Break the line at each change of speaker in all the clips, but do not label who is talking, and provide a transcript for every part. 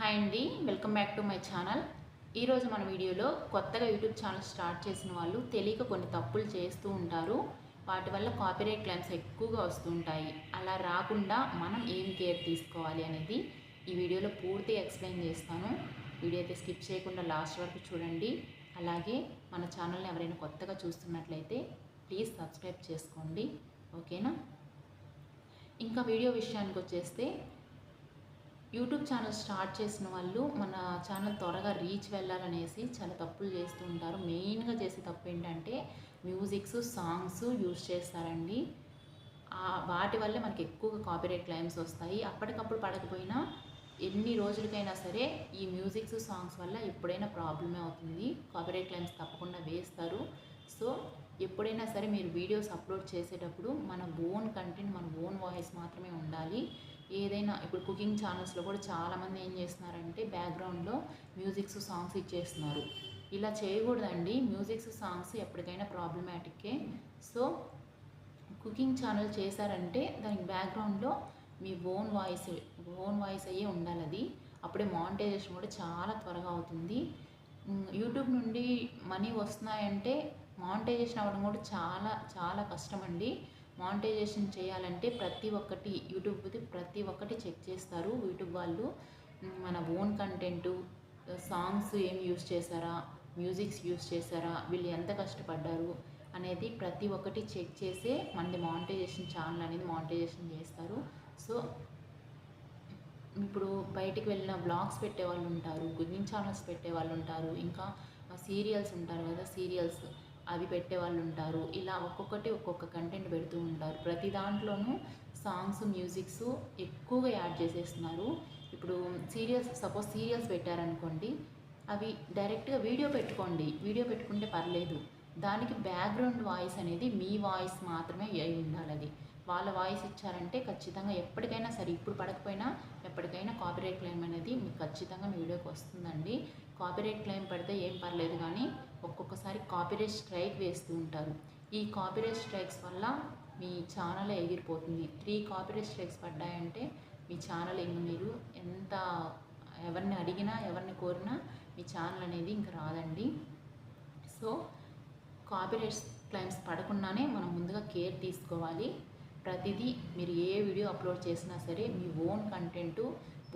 Hi అండి. Welcome back to my channel. ఈరోజు మన వీడియోలో కొత్తగా యూట్యూబ్ ఛానల్ స్టార్ట్ చేసిన వాళ్ళు తెలియక కొన్ని తప్పులు చేస్తూ ఉంటారు. వాటి వల్ల కాపీరైట్ క్లైమ్స్ ఎక్కువగా వస్తుంటాయి అలా రాకుండా మనం ఏం కేర్ తీసుకోవాలి అనేది ఈ వీడియోలో పూర్తిగా ఎక్స్ప్లెయిన్ చేస్తాను. వీడియో అయితే స్కిప్ చేయకుండా లాస్ట్ వరకు చూడండి. అలాగే మన ఛానల్ని ఎవరైనా కొత్తగా చూస్తున్నట్లయితే ప్లీజ్ సబ్స్క్రైబ్ చేసుకోండి. ఓకేనా? ఇంకా వీడియో విషయానికి వచ్చేస్తే యూట్యూబ్ ఛానల్ స్టార్ట్ చేసిన వాళ్ళు మన ఛానల్ త్వరగా రీచ్ వెళ్ళాలనేసి చాలా తప్పులు చేస్తూ ఉంటారు. మెయిన్గా చేసే తప్పు ఏంటంటే మ్యూజిక్స్ సాంగ్స్ యూజ్ చేస్తారండి. వాటి వల్లే మనకి ఎక్కువగా కాపీరైట్ క్లైమ్స్ వస్తాయి. అప్పటికప్పుడు పడకపోయినా ఎన్ని రోజులకైనా సరే ఈ మ్యూజిక్స్ సాంగ్స్ వల్ల ఎప్పుడైనా ప్రాబ్లమే అవుతుంది. కాపీరైట్ క్లైమ్స్ తప్పకుండా వేస్తారు. సో ఎప్పుడైనా సరే మీరు వీడియోస్ అప్లోడ్ చేసేటప్పుడు మన ఓన్ కంటెంట్ మన ఓన్ వాయిస్ మాత్రమే ఉండాలి. ఏదైనా ఇప్పుడు కుకింగ్ ఛానల్స్లో కూడా చాలామంది ఏం చేస్తున్నారంటే బ్యాక్గ్రౌండ్లో మ్యూజిక్స్ సాంగ్స్ ఇచ్చేస్తున్నారు. ఇలా చేయకూడదండి. మ్యూజిక్స్ సాంగ్స్ ఎప్పటికైనా ప్రాబ్లమాటిక్కే. సో కుకింగ్ ఛానల్ చేశారంటే దానికి బ్యాక్గ్రౌండ్లో మీ ఓన్ వాయిస్ ఓన్ వాయిస్ అయ్యే ఉండాలి అది. అప్పుడే మానిటైజేషన్ కూడా చాలా త్వరగా అవుతుంది. యూట్యూబ్ నుండి మనీ వస్తున్నాయంటే మానిటైజేషన్ అవ్వడం కూడా చాలా చాలా కష్టం అండి మానిటైజేషన్ చేయాలంటే ప్రతి ఒక్కటి యూట్యూబ్ది ప్రతి ఒక్కటి చెక్ చేస్తారు. యూట్యూబ్ వాళ్ళు మన ఓన్ కంటెంట్ సాంగ్స్ ఏం యూస్ చేశారా మ్యూజిక్స్ యూస్ చేశారా వీళ్ళు ఎంత కష్టపడ్డారు అనేది ప్రతి ఒక్కటి చెక్ చేసే మనది మానిటైజేషన్ ఛానల్ అనేది మానిటైజేషన్ చేస్తారు. సో ఇప్పుడు బయటికి వెళ్ళిన బ్లాగ్స్ పెట్టే వాళ్ళు ఉంటారు కుకింగ్ ఛానల్స్ పెట్టే వాళ్ళు ఉంటారు. ఇంకా సీరియల్స్ ఉంటారు కదా సీరియల్స్ అవి పెట్టే వాళ్ళు ఉంటారు ఇలా ఒక్కొక్కటి ఒక్కొక్క కంటెంట్ పెడుతూ ఉంటారు. ప్రతి దాంట్లోనూ సాంగ్స్ మ్యూజిక్స్ ఎక్కువగా యాడ్ చేసేస్తున్నారు. ఇప్పుడు సీరియల్స్ సపోజ్ సీరియల్స్ పెట్టారనుకోండి అవి డైరెక్ట్గా వీడియో పెట్టుకోండి. వీడియో పెట్టుకుంటే పర్లేదు. దానికి బ్యాక్గ్రౌండ్ వాయిస్ అనేది మీ వాయిస్ మాత్రమే అయి ఉండాలి అది వాళ్ళ వాయిస్ ఇచ్చారంటే ఖచ్చితంగా ఎప్పటికైనా సరే ఇప్పుడు పడకపోయినా ఎప్పటికైనా కాపీరైట్ క్లెయిమ్ అనేది మీకు ఖచ్చితంగా మీ వీడియోకి వస్తుందండి. కాపీరైట్ క్లెయిమ్ పడితే ఏం పర్లేదు కానీ ఒక్కొక్కసారి కాపీరైట్ స్ట్రైక్ వేస్తూ ఉంటారు. ఈ కాపీరైట్ స్ట్రైక్స్ వల్ల మీ ఛానల్ ఎగిరిపోతుంది. త్రీ కాపీరైట్ స్ట్రైక్స్ పడ్డాయంటే మీ ఛానల్ ఇంక మీరు ఎంత ఎవరిని అడిగినా ఎవరిని కోరినా మీ ఛానల్ అనేది ఇంక రాదండి. సో కాపీరైట్స్ క్లైమ్స్ పడకుండానే మనం ముందుగా కేర్ తీసుకోవాలి. ప్రతిదీ మీరు ఏ వీడియో అప్లోడ్ చేసినా సరే మీ ఓన్ కంటెంట్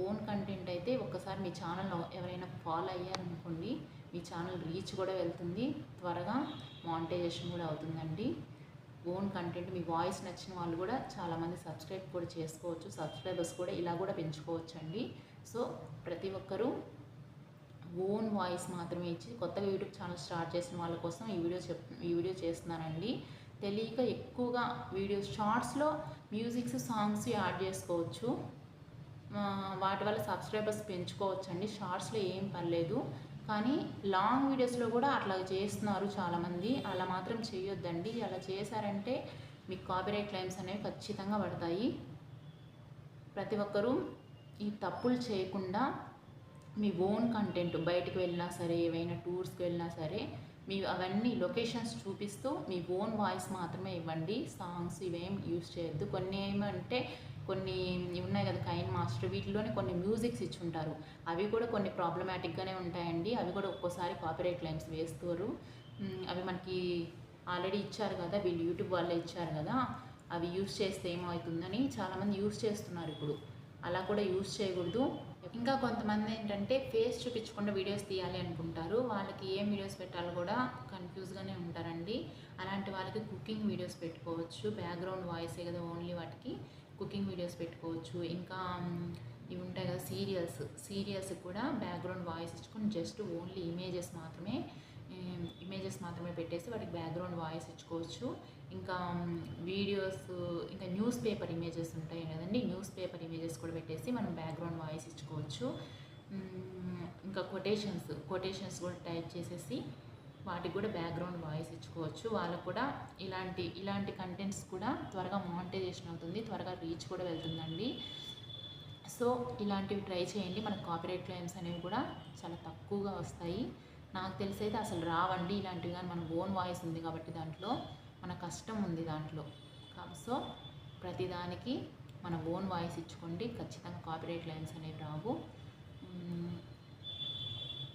ఓన్ కంటెంట్ అయితే ఒక్కసారి మీ ఛానల్ ఎవరైనా ఫాలో అయ్యారనుకోండి మీ ఛానల్ రీచ్ కూడా వెళ్తుంది. త్వరగా మానిటైజేషన్ కూడా అవుతుందండి. ఓన్ కంటెంట్ మీ వాయిస్ నచ్చిన వాళ్ళు కూడా చాలామంది సబ్స్క్రైబ్ కూడా చేసుకోవచ్చు. సబ్స్క్రైబర్స్ కూడా ఇలా కూడా పెంచుకోవచ్చు అండి సో ప్రతి ఒక్కరూ ఓన్ వాయిస్ మాత్రమే ఇచ్చి కొత్తగా యూట్యూబ్ ఛానల్ స్టార్ట్ చేసిన వాళ్ళ కోసం ఈ వీడియో చెప్ ఈ వీడియో చేస్తున్నానండి. తెలియక ఎక్కువగా వీడియోస్ షార్ట్స్లో మ్యూజిక్స్ సాంగ్స్ యాడ్ చేసుకోవచ్చు. వాటి వల్ల సబ్స్క్రైబర్స్ పెంచుకోవచ్చు అండి షార్ట్స్లో ఏం పర్లేదు. కానీ లాంగ్ వీడియోస్లో కూడా అట్లా చేస్తున్నారు చాలామంది. అలా మాత్రం చేయొద్దండి. అలా చేశారంటే మీకు కాపీరైట్ క్లైమ్స్ అనేవి ఖచ్చితంగా పడతాయి. ప్రతి ఒక్కరూ ఈ తప్పులు చేయకుండా మీ ఓన్ కంటెంట్ బయటికి వెళ్ళినా సరే ఏవైనా టూర్స్కి వెళ్ళినా సరే మీ అవన్నీ లొకేషన్స్ చూపిస్తూ మీ ఓన్ వాయిస్ మాత్రమే ఇవ్వండి. సాంగ్స్ ఇవేం యూస్ చేయొద్దు. కొన్ని ఏమంటే కొన్ని ఉన్నాయి కదా కైన్ మాస్టర్ వీటిలోనే కొన్ని మ్యూజిక్స్ ఇచ్చి ఉంటారు అవి కూడా కొన్ని ప్రాబ్లమాటిక్గానే ఉంటాయండి. అవి కూడా ఒక్కోసారి కాపీరైట్ క్లైమ్స్ వేస్తారు. అవి మనకి ఆల్రెడీ ఇచ్చారు కదా వీళ్ళు యూట్యూబ్ వాళ్ళే ఇచ్చారు కదా అవి యూస్ చేస్తే ఏమవుతుందని చాలామంది యూస్ చేస్తున్నారు ఇప్పుడు. అలా కూడా యూస్ చేయకూడదు. ఇంకా కొంతమంది ఏంటంటే ఫేస్ చూపించకుండా వీడియోస్ తీయాలి అనుకుంటారు. వాళ్ళకి ఏం వీడియోస్ పెట్టాలో కూడా కన్ఫ్యూజ్గానే ఉంటారండి. అలాంటి వాళ్ళకి కుకింగ్ వీడియోస్ పెట్టుకోవచ్చు. బ్యాక్గ్రౌండ్ వాయిసే కదా ఓన్లీ వాటికి. కుకింగ్ వీడియోస్ పెట్టుకోవచ్చు. ఇంకా ఇవి ఉంటాయి కదా సీరియల్స్. సీరియల్స్ కూడా బ్యాక్గ్రౌండ్ వాయిస్ ఇచ్చుకొని జస్ట్ ఓన్లీ ఇమేజెస్ మాత్రమే ఇమేజెస్ మాత్రమే పెట్టేసి వాటికి బ్యాక్గ్రౌండ్ వాయిస్ ఇచ్చుకోవచ్చు. ఇంకా వీడియోస్ ఇంకా న్యూస్ పేపర్ ఇమేజెస్ ఉంటాయి కదండి న్యూస్ పేపర్ ఇమేజెస్ కూడా పెట్టేసి మనం బ్యాక్గ్రౌండ్ వాయిస్ ఇచ్చుకోవచ్చు. ఇంకా కొటేషన్స్ కొటేషన్స్ కూడా టైప్ చేసేసి వాటికి కూడా బ్యాక్గ్రౌండ్ వాయిస్ ఇచ్చుకోవచ్చు. వాళ్ళకు కూడా ఇలాంటి ఇలాంటి కంటెంట్స్ కూడా త్వరగా మానిటైజేషన్ అవుతుంది. త్వరగా రీచ్ కూడా వెళ్తుందండి. సో ఇలాంటివి ట్రై చేయండి. మన కాపీరైట్ క్లైమ్స్ అనేవి కూడా చాలా తక్కువగా వస్తాయి. నాకు తెలిసైతే అసలు రావండి. ఇలాంటివి కానీ మన ఓన్ వాయిస్ ఉంది కాబట్టి దాంట్లో మన కష్టం ఉంది దాంట్లో. సో ప్రతిదానికి మన ఓన్ వాయిస్ ఇచ్చుకోండి. ఖచ్చితంగా కాపీరైట్ లైన్స్ అనేవి రావు.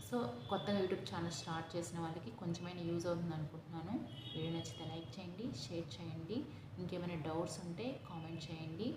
సో కొత్తగా యూట్యూబ్ ఛానల్ స్టార్ట్ చేసిన వాళ్ళకి కొంచెమైనా యూజ్ అవుతుంది అనుకుంటున్నాను. వీడియో నచ్చితే లైక్ చేయండి షేర్ చేయండి. ఇంకేమైనా డౌట్స్ ఉంటే కామెంట్ చేయండి.